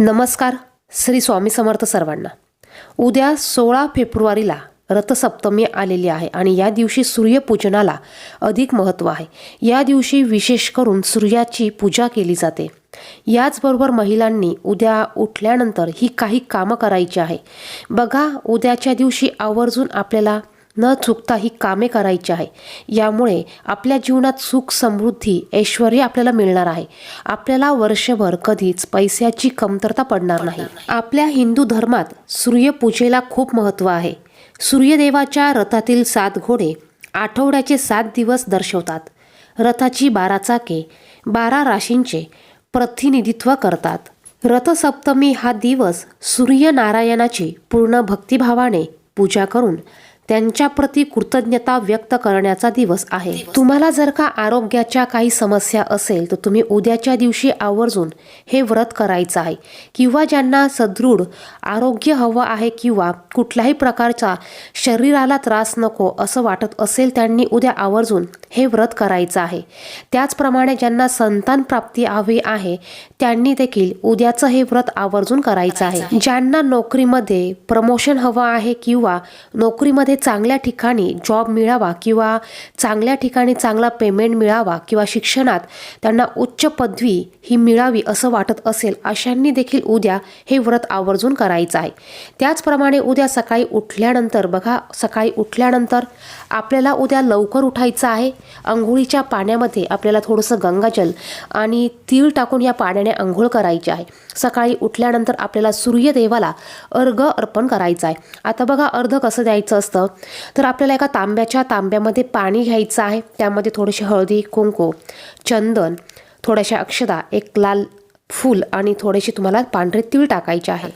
नमस्कार श्री स्वामी समर्थ सर्वांना. उद्या सोळा फेब्रुवारीला रथसप्तमी आलेली आहे आणि या दिवशी सूर्यपूजनाला अधिक महत्त्व आहे. या दिवशी विशेष करून सूर्याची पूजा केली जाते. याचबरोबर महिलांनी उद्या उठल्यानंतर ही काही कामं करायची आहे. बघा उद्याच्या दिवशी आवर्जून आपल्याला न चुकता ही कामे करायची आहे. यामुळे आपल्या जीवनात सुख समृद्धी ऐश्वर आपल्याला मिळणार आहे. आपल्याला वर्षभर कधीच पैशाची कमतरता पडणार नाही. आपल्या हिंदू धर्मात सूर्यपूजेला खूप महत्त्व आहे. सूर्यदेवाच्या रथातील सात घोडे आठवड्याचे सात दिवस दर्शवतात. रथाची बारा चाके बारा राशींचे प्रतिनिधित्व करतात. रथसप्तमी हा दिवस सूर्यनारायणाची पूर्ण भक्तिभावाने पूजा करून त्यांच्याप्रती कृतज्ञता व्यक्त करण्याचा दिवस आहे. तुम्हाला जर का आरोग्याच्या काही समस्या असेल तर तुम्ही उद्याच्या दिवशी आवर्जून हे व्रत करायचं आहे. किंवा ज्यांना सदृढ आरोग्य हवं आहे किंवा कुठल्याही प्रकारचा शरीराला त्रास नको असं वाटत असेल त्यांनी उद्या आवर्जून हे व्रत करायचं आहे. त्याचप्रमाणे ज्यांना संतान प्राप्ती हवी आहे त्यांनी देखील उद्याचं हे व्रत आवर्जून करायचं आहे. ज्यांना नोकरीमध्ये प्रमोशन हवं आहे किंवा नोकरीमध्ये चांगल्या ठिकाणी जॉब मिळावा किंवा चांगल्या ठिकाणी चांगला पेमेंट मिळावा किंवा शिक्षणात त्यांना उच्च पदवी ही मिळावी असं वाटत असेल अशांनी देखील उद्या हे व्रत आवर्जून करायचं आहे. त्याचप्रमाणे उद्या सकाळी उठल्यानंतर बघा सकाळी उठल्यानंतर आपल्याला उद्या लवकर उठायचं आहे. अंघोळीच्या पाण्यामध्ये आपल्याला थोडंसं गंगाजल आणि तीळ टाकून या पाण्याने अंघोळ करायची आहे. सकाळी उठल्यानंतर आपल्याला सूर्यदेवाला अर्घ अर्पण करायचं आहे. आता बघा अर्ध कसं द्यायचं असतं? तर आपल्याला एका तांब्याच्या तांब्यामध्ये पाणी घ्यायचं आहे. त्यामध्ये थोडीशी हळदी कुंकू चंदन थोड्याशा अक्षदा एक लाल फूल आणि थोडेसे तुम्हाला पांढरे तीळ टाकायचे आहे.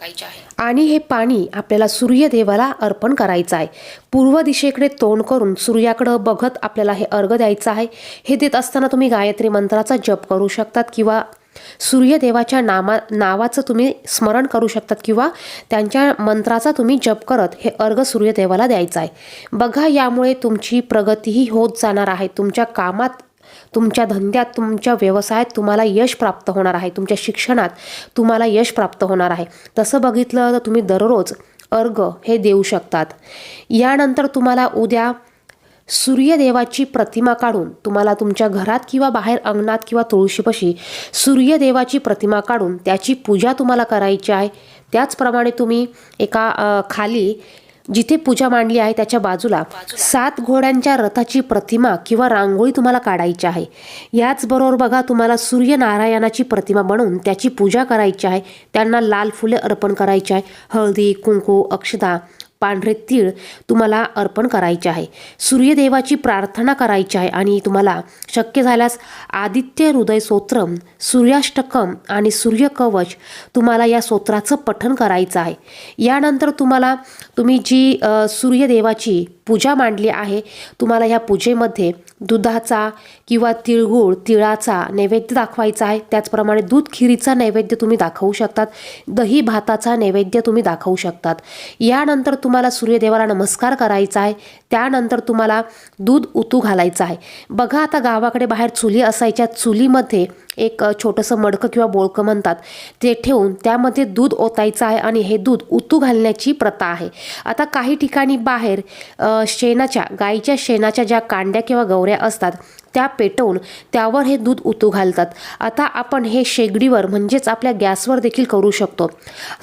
आणि हे पाणी आपल्याला सूर्यदेवाला अर्पण करायचं आहे. पूर्व दिशेकडे तोंड करून सूर्याकडं बघत आपल्याला हे अर्घ द्यायचं आहे. हे देत असताना तुम्ही गायत्री मंत्राचा जप करू शकतात किंवा सूर्यदेवाच्या नामा नावाचं तुम्ही स्मरण करू शकतात किंवा त्यांच्या मंत्राचा तुम्ही जप करत हे अर्घ सूर्यदेवाला द्यायचं आहे बघा यामुळे तुमची प्रगतीही होत जाणार आहे. तुमच्या कामात तुमच्या धंद्यात तुमच्या व्यवसायात तुम्हाला यश प्राप्त होणार आहे. तुमच्या शिक्षणात तुम्हाला यश प्राप्त होणार आहे. तसं बघितलं तर तुम्ही दररोज अर्घ हे देऊ शकतात. यानंतर तुम्हाला उद्या सूर्यदेवाची प्रतिमा काढून तुम्हाला तुमच्या घरात किंवा बाहेर अंगणात किंवा तुळशीपाशी सूर्यदेवाची प्रतिमा काढून त्याची पूजा तुम्हाला करायची आहे. त्याचप्रमाणे तुम्ही एका खाली जिथे पूजा मांडली आहे त्याच्या बाजूला सात घोड्यांच्या रथाची प्रतिमा किंवा रांगोळी तुम्हाला काढायची आहे. याचबरोबर बघा तुम्हाला सूर्यनारायणाची प्रतिमा बनवून त्याची पूजा करायची आहे. त्यांना लाल फुले अर्पण करायची आहे. हळदी कुंकू अक्षदा पांढरे तीळ तुम्हाला अर्पण करायचे आहे. सूर्यदेवाची प्रार्थना करायची आहे आणि तुम्हाला शक्य झाल्यास आदित्य हृदय स्तोत्रम सूर्याष्टकम आणि सूर्यकवच तुम्हाला या स्तोत्राचं पठण करायचं आहे. यानंतर तुम्हाला तुम्ही जी सूर्यदेवाची पूजा मांडली आहे. तुम्हाला ह्या पूजेमध्ये दुधाचा किंवा तिळगुळ तिळाचा नैवेद्य दाखवायचा आहे. त्याचप्रमाणे दूध खिरीचा नैवेद्य तुम्ही दाखवू शकतात. दही भाताचा नैवेद्य तुम्ही दाखवू शकतात. यानंतर तुम्हाला सूर्यदेवाला नमस्कार करायचा आहे. त्यानंतर तुम्हाला दूध उतू घालायचं आहे. बघा आता गावाकडे बाहेर चुली असायच्या. चुलीमध्ये एक छोटंसं मडकं किंवा बोळकं म्हणतात ते ठेवून त्यामध्ये दूध ओतायचं आहे आणि हे दूध उतू घालण्याची प्रथा आहे. आता काही ठिकाणी बाहेर शेणाच्या गाईच्या शेणाच्या ज्या कांड्या किंवा गवऱ्या असतात त्या पेटवून त्यावर हे दूध उतू घालतात. आता आपण हे शेगडीवर म्हणजेच आपल्या गॅसवर देखील करू शकतो.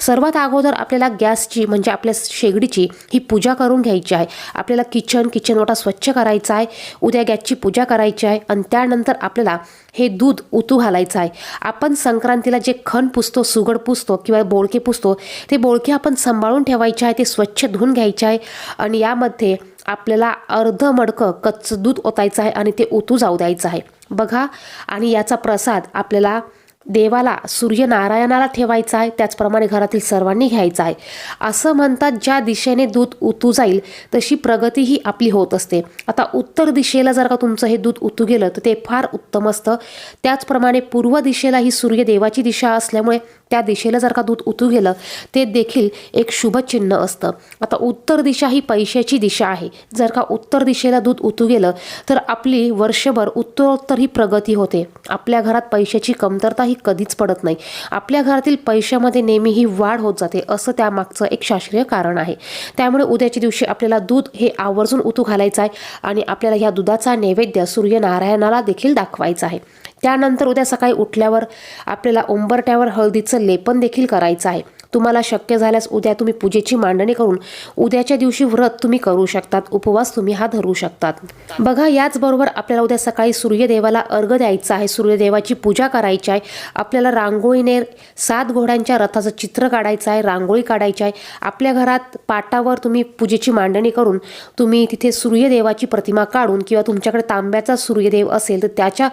सर्वात अगोदर आपल्याला गॅसची म्हणजे आपल्या शेगडीची ही पूजा करून घ्यायची आहे. आपल्याला किचन किचन ओटा स्वच्छ करायचा आहे. उद्या गॅसची पूजा करायची आहे आणि त्यानंतर आपल्याला हे दूध उतू घालायचं आहे. आपण संक्रांतीला जे खण पुसतो सुगड पुसतो किंवा बोळके पुसतो ते बोळके आपण सांभाळून ठेवायचे आहे ते स्वच्छ धुवून घ्यायचे आहे आणि यामध्ये आपल्याला अर्ध मडकं कच्चं दूध ओतायचं आहे आणि ते ओतू जाऊ द्यायचं आहे. बघा आणि याचा प्रसाद आपल्याला देवाला सूर्यनारायणाला ठेवायचा आहे. त्याचप्रमाणे घरातील सर्वांनी घ्यायचा आहे. असं म्हणतात ज्या दिशेने दूध उतू जाईल तशी प्रगती ही आपली होत असते. आता उत्तर दिशेला जर का तुमचं हे दूध उतू गेलं तर ते फार उत्तम असतं. त्याचप्रमाणे पूर्व दिशेला ही सूर्यदेवाची दिशा असल्यामुळे त्या दिशेला जर का दूध उतू गेलं ते देखील एक शुभ चिन्ह असतं. आता उत्तर दिशा ही पैशाची दिशा आहे. जर का उत्तर दिशेला दूध उतू गेलं तर आपली वर्षभर उत्तरोत्तर ही प्रगती होते. आपल्या घरात पैशाची कमतरता ही कधीच पडत नाही. आपल्या घरातील पैशामध्ये नेहमी ही वाढ होत जाते असं त्यामागचं एक शास्त्रीय कारण आहे. त्यामुळे उद्याच्या दिवशी आपल्याला दूध हे आवर्जून उतू घालायचं आहे आणि आपल्याला ह्या दुधाचा नैवेद्य सूर्यनारायणाला देखील दाखवायचा आहे. त्यानंतर उद्या सकाळी उठल्यावर आपल्याला उंबरट्यावर हळदीचं लेपन देखील करायचं आहे. तुम्हाला शक्य झाल्यास उद्या तुम्ही पूजेची मांडणी करून उद्याच्या दिवशी व्रत तुम्ही करू शकतात उपवास तुम्ही हा धरू शकतात. बघा याचबरोबर आपल्याला उद्या सकाळी सूर्यदेवाला अर्घ द्यायचा आहे. सूर्यदेवाची पूजा करायची आहे. आपल्याला रांगोळीने सात घोड्यांच्या रथाचं चित्र काढायचं आहे रांगोळी काढायची आहे. आपल्या घरात पाटावर तुम्ही पूजेची मांडणी करून तुम्ही तिथे सूर्यदेवाची प्रतिमा काढून किंवा तुमच्याकडे तांब्याचा सूर्यदेव असेल तर त्याच्या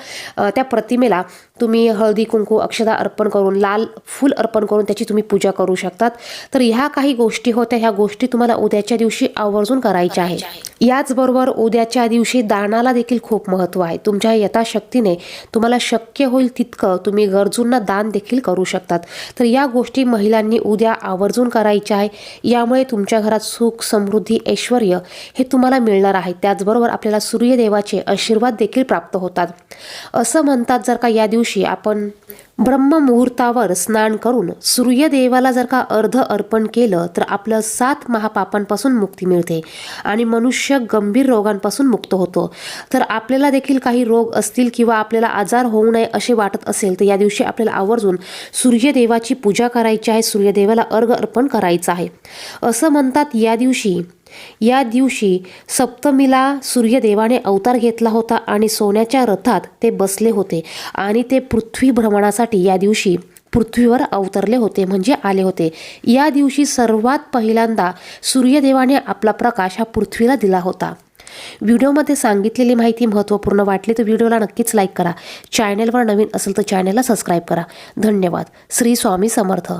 त्या प्रतिमेला तुम्ही हळदी कुंकू अक्षदा अर्पण करून लाल फूल अर्पण करून त्याची तुम्ही पूजा करू शकतात. तर ह्या काही गोष्टी होत्या. ह्या गोष्टी तुम्हाला उद्याच्या दिवशी आवर्जून करायच्या आहे याचबरोबर उद्याच्या दिवशी दानाला देखील खूप महत्त्व आहे. तुमच्या यथाशक्तीने तुम्हाला शक्य होईल तितकं तुम्ही गरजूंना दान देखील करू शकतात. तर या गोष्टी महिलांनी उद्या आवर्जून करायच्या आहे. यामुळे तुमच्या घरात सुख समृद्धी ऐश्वर हे तुम्हाला मिळणार आहे. त्याचबरोबर आपल्याला सूर्यदेवाचे आशीर्वाद देखील प्राप्त होतात. असं म्हणतात जर का या दिवशी दिवशी आपण ब्रह्ममुहूर्तावर स्नान करून सूर्यदेवाला जर का अर्ध अर्पण केलं तर आपलं सात महापापांपासून मुक्ती मिळते आणि मनुष्य गंभीर रोगांपासून मुक्त होतो. तर आपल्याला देखील काही रोग असतील किंवा आपल्याला आजार होऊ नये असे वाटत असेल तर या दिवशी आपल्याला आवर्जून सूर्यदेवाची पूजा करायची आहे सूर्यदेवाला अर्घ अर्पण करायचं आहे. असं म्हणतात या दिवशी या दिवशी सप्तमीला सूर्यदेवाने अवतार घेतला होता आणि सोन्याच्या रथात ते बसले होते आणि ते पृथ्वी भ्रमणासाठी या दिवशी पृथ्वीवर अवतरले होते म्हणजे आले होते. या दिवशी सर्वात पहिल्यांदा सूर्यदेवाने आपला प्रकाश हा पृथ्वीला दिला होता. व्हिडिओमध्ये सांगितलेली माहिती महत्त्वपूर्ण वाटली तर व्हिडिओला नक्कीच लाईक करा. चॅनलवर नवीन असेल तर चॅनलला सबस्क्राईब करा. धन्यवाद. श्री स्वामी समर्थ.